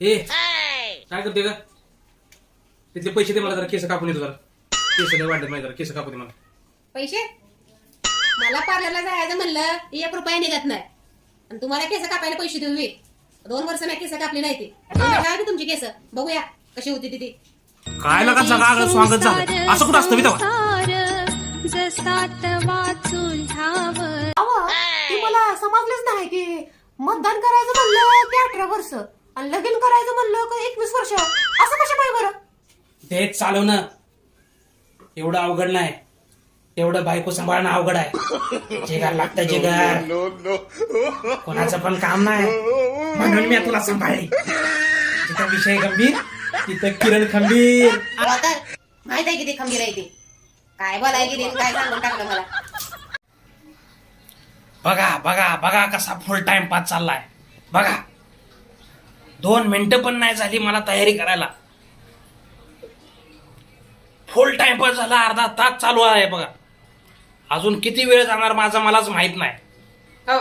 ए काय करते का तिथले पैसे दे मला जरा केस कापून येतो जरा. केस नाही वाढले माझे जरा केस कापू दे मला. पैसे? मला पार्लरला जायचं म्हणलं एक रुपया निघत नाही. आणि तुम्हाला केस कापायला पैसे देऊ मी. दोन वर्ष मी केस कापली नाही ती. काय तुमची केस. बघूया कशी होती ती ती. काय लगा स्वागत झालं? असं कुठं असतं मी तेव्हा? जसात वाचून ह्यावर ती मला समजलेच नाही की मतदान करायचं म्हणलं की अठरा वर्ष. आणि लगीन करायचं म्हणलं की एकवीस वर्ष? असं कशा पाहिजे बरं? तेच चालवणं. एवढं अवघड नाही. तेवढं बायको सांभाळणं अवघड आहे. जिगार लागतं जिगार. कोणाचं पण काम नाही. म्हणून मी तुला सांभाळली. जिथं विषय गंभीर तिथं किरण खंबीर. तर माहीत आहे किती खंबीर आहे ती. काय बोलाय गेली काय सांगून टाकलं मला. बघा बघा बघा कसा फुल टाइम पास चाललाय. बघा. दोन मिनटं पण नाही झाली मला तयारी करायला. फुल टाइमपास झाला अर्धा तास चालू आहे बघा. अजून किती वेळ जाणार माझा मलाच माहीत नाही. हो.